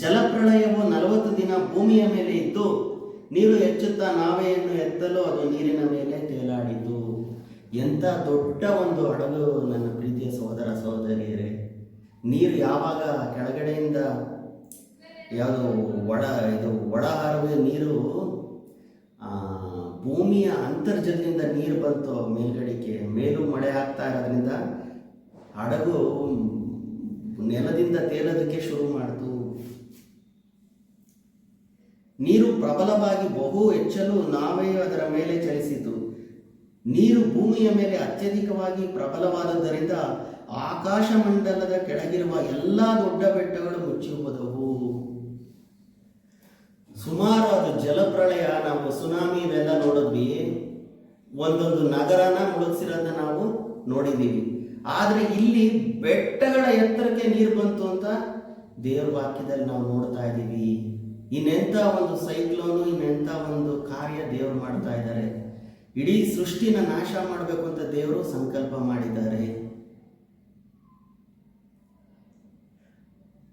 ಜಲಪ್ರಳಯವು ನಲವತ್ತು ದಿನ ಭೂಮಿಯ ಮೇಲೆ ಇದ್ದು, ನೀರು ಹೆಚ್ಚುತ್ತಾ ನಾವೆಯನ್ನು ಎತ್ತಲು ಅದು ನೀರಿನ ಮೇಲೆ ತೇಲಾಡಿತು. ಎಂಥ ದೊಡ್ಡ ಒಂದು ಹಡಗು ನನ್ನ ಪ್ರೀತಿಯ ಸಹೋದರ ಸಹೋದರಿಯರೇ. ನೀರು ಯಾವಾಗ ಕೆಳಗಡೆಯಿಂದ ಯಾವುದು ಒಡ ಇದು ಒಳ ಹಾರುವ ನೀರು ಭೂಮಿಯ ಅಂತರ್ಜಲದಿಂದ ನೀರು ಬಂತು ಮೇಲ್ಗಡೆಗೆ ಮೇಲೂ ಮಳೆ ಆಗ್ತಾ ಇರೋದ್ರಿಂದ ಹಡಗು ನೆಲದಿಂದ ತೇಲೋದಕ್ಕೆ ಶುರು ಮಾಡಿತು. ನೀರು ಪ್ರಬಲವಾಗಿ ಬಹು ಹೆಚ್ಚಲು ನಾವೇ ಅದರ ಮೇಲೆ ಚಲಿಸಿತು ನೀರು ಭೂಮಿಯ ಮೇಲೆ ಅತ್ಯಧಿಕವಾಗಿ ಪ್ರಬಲವಾದದ್ದರಿಂದ ಆಕಾಶ ಮಂಡಲದ ಕೆಳಗಿರುವ ಎಲ್ಲ ದೊಡ್ಡ ಬೆಟ್ಟಗಳು ಮುಚ್ಚಿ ಹೋದವು ಸುಮಾರು ಅದು ಜಲಪ್ರಳಯ ನಾವು ಸುನಾಮಿ ಇವೆಲ್ಲ ನೋಡಿದ್ವಿ. ಒಂದೊಂದು ನಗರನ ಮುಳುಗಿಸಿರೋದನ್ನ ನಾವು ನೋಡಿದ್ದೀವಿ. ಆದರೆ ಇಲ್ಲಿ ಬೆಟ್ಟಗಳ ಎತ್ತರಕ್ಕೆ ನೀರು ಬಂತು ಅಂತ ದೇವರ ವಾಕ್ಯದಲ್ಲಿ ನಾವು ನೋಡ್ತಾ ಇದ್ದೀವಿ. ಇನ್ನೆಂಥ ಒಂದು ಸೈಕ್ಲೋನು ಇನ್ನೆಂಥ ಒಂದು ಕಾರ್ಯ ದೇವರು ಮಾಡ್ತಾ ಇದ್ದಾರೆ. ಇಡೀ ಸೃಷ್ಟಿನ ನಾಶ ಮಾಡಬೇಕು ಅಂತ ದೇವರು ಸಂಕಲ್ಪ ಮಾಡಿದ್ದಾರೆ.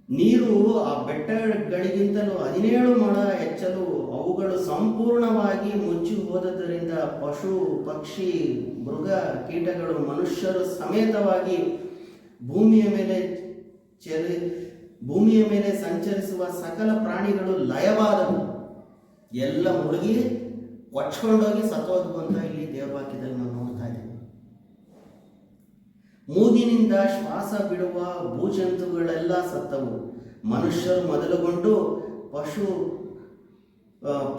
ನೀರು ಆ ಬೆಟ್ಟಗಳಿಗಿಂತಲೂ ಹದಿನೇಳು ಮೊಳ ಹೆಚ್ಚಲು ಅವುಗಳು ಸಂಪೂರ್ಣವಾಗಿ ಮುಚ್ಚಿ ಹೋದದ್ದರಿಂದ ಪಶು, ಪಕ್ಷಿ, ಮೃಗ, ಕೀಟಗಳು ಮನುಷ್ಯರು ಸಮೇತವಾಗಿ ಭೂಮಿಯ ಮೇಲೆ ಚೆರಿ ಭೂಮಿಯ ಮೇಲೆ ಸಂಚರಿಸುವ ಸಕಲ ಪ್ರಾಣಿಗಳು ಲಯವಾದವು. ಎಲ್ಲ ಮುಳುಗಿ ಕೊಚ್ಕೊಂಡೋಗಿ ಸತ್ತೋದ್ವು ಅಂತ ಇಲ್ಲಿ ದೇವವಾಕ್ಯದಲ್ಲಿ ನಾವು ನೋಡ್ತಾ ಇದ್ದೀವಿ. ಮೂಗಿನಿಂದ ಶ್ವಾಸ ಬಿಡುವ ಭೂಜಂತುಗಳೆಲ್ಲ ಸತ್ತವು. ಮನುಷ್ಯರು ಮೊದಲುಗೊಂಡು ಪಶು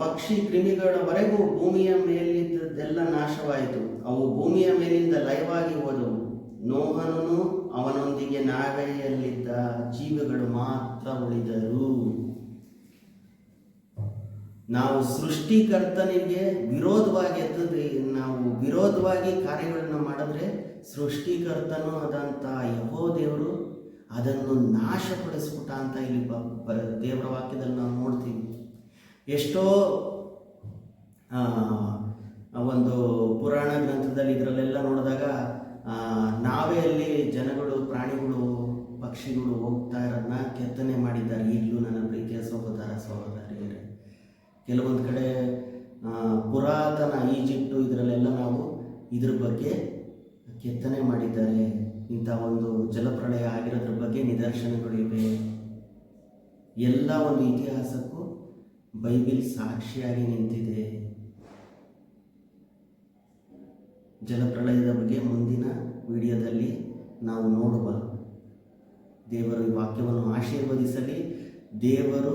ಪಕ್ಷಿ, ಕ್ರಿಮಿಗಳವರೆಗೂ ಭೂಮಿಯ ಮೇಲಿದ್ದೆಲ್ಲ ನಾಶವಾಯಿತು. ಅವು ಭೂಮಿಯ ಮೇಲಿಂದ ಲಯವಾಗಿ ಹೋದವು. ನೋಹನನು ಅವನೊಂದಿಗೆ ನಾಗರಿಯಲ್ಲಿದ್ದ ಜೀವಿಗಳು ಮಾತ್ರ ಉಳಿದರು. ನಾವು ಸೃಷ್ಟಿಕರ್ತನಿಗೆ ವಿರೋಧವಾಗಿ ಎತ್ತದೆ ನಾವು ವಿರೋಧವಾಗಿ ಕಾರ್ಯಗಳನ್ನು ಮಾಡಿದ್ರೆ ಸೃಷ್ಟಿಕರ್ತನು ಆದಂಥ ಯಹೋ ದೇವರು ಅದನ್ನು ನಾಶಪಡಿಸ್ಬಿಟ್ಟ ಅಂತ ಇಲ್ಲಿ ದೇವರ ವಾಕ್ಯದಲ್ಲಿ ನಾವು ನೋಡ್ತೀವಿ. ಎಷ್ಟೋ ಆ, ಒಂದು ಪುರಾಣ ಗ್ರಂಥದಲ್ಲಿ ಇದರಲ್ಲೆಲ್ಲ ನೋಡಿದಾಗ ಆ, ಜನಗಳು ಪ್ರಾಣಿಗಳು ಪಕ್ಷಿಗಳು ಹೋಗ್ತಾ ಇರೋದನ್ನ ಕೆತ್ತನೆ ಮಾಡಿದ್ದಾರೆ. ಈಗಲೂ ನನ್ನ ಪ್ರೀತಿಯ ಸಹೋದರ ಸಹೋದರಿಯರೇ ಕೆಲವೊಂದು ಕಡೆ ಪುರಾತನ ಈಜಿಪ್ಟು ಇದರಲ್ಲೆಲ್ಲ ನಾವು ಇದ್ರ ಬಗ್ಗೆ ಕೆತ್ತನೆ ಮಾಡಿದ್ದಾರೆ. ಇಂಥ ಒಂದು ಜಲಪ್ರಳಯ ಆಗಿರೋದ್ರ ಬಗ್ಗೆ ನಿದರ್ಶನಗಳಿವೆ ಎಲ್ಲ ಒಂದು ಇತಿಹಾಸಕ್ಕೂ ಬೈಬಿಲ್ ಸಾಕ್ಷಿಯಾಗಿ ನಿಂತಿದೆ. ಜಲಪ್ರಳಯದ ಬಗ್ಗೆ ಮುಂದಿನ ವಿಡಿಯೋದಲ್ಲಿ ನಾವು ನೋಡುವ ದೇವರು ಈ ವಾಕ್ಯವನ್ನು ಆಶೀರ್ವದಿಸಲಿ. ದೇವರು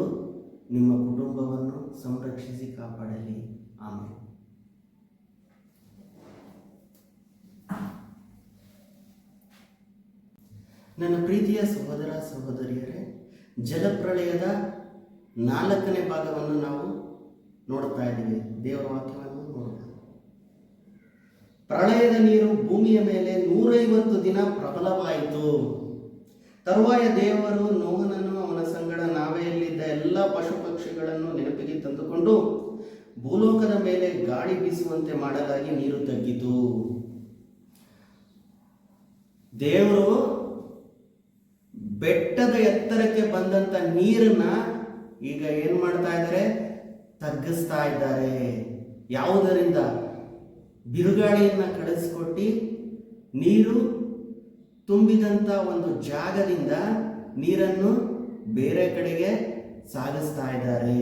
ನಿಮ್ಮ ಕುಟುಂಬವನ್ನು ಸಂರಕ್ಷಿಸಿ ಕಾಪಾಡಲಿ. ಆಮೇಲೆ ನನ್ನ ಪ್ರೀತಿಯ ಸಹೋದರ ಸಹೋದರಿಯರೇ, ಜಲಪ್ರಳಯದ ನಾಲ್ಕನೇ ಭಾಗವನ್ನು ನಾವು ನೋಡ್ತಾ ಇದ್ದೀವಿ. ದೇವರ ವಾಕ್ಯವನ್ನು ನೋಡೋಣ. ಪ್ರಳಯದ ನೀರು ಭೂಮಿಯ ಮೇಲೆ ನೂರೈವತ್ತು ದಿನ ಪ್ರಬಲವಾಯಿತು. ತರುವಾಯ ದೇವರು ನೋಹನನ್ನು ಅವನ ಸಂಗಡ ನಾವೆಯಲ್ಲಿದ್ದ ಎಲ್ಲ ಪಶು ಪಕ್ಷಿಗಳನ್ನು ನೆನಪಿಗೆ ತಂದುಕೊಂಡು ಭೂಲೋಕದ ಮೇಲೆ ಗಾಳಿ ಬೀಸುವಂತೆ ಮಾಡಲಾಗಿ ನೀರು ತಗ್ಗಿತು. ದೇವರು ಬೆಟ್ಟದ ಎತ್ತರಕ್ಕೆ ಬಂದಂತ ನೀರನ್ನ ಈಗ ಏನ್ ಮಾಡ್ತಾ ಇದ್ದಾರೆ? ತಗ್ಗಿಸ್ತಾ ಇದ್ದಾರೆ. ಯಾವುದರಿಂದ? ಬಿರುಗಾಳಿಯನ್ನ ಕಳಿಸ್ಕೊಟ್ಟು ನೀರು ತುಂಬಿದಂತ ಒಂದು ಜಾಗದಿಂದ ನೀರನ್ನು ಬೇರೆ ಕಡೆಗೆ ಸಾಗಿಸ್ತಾ ಇದ್ದಾರೆ.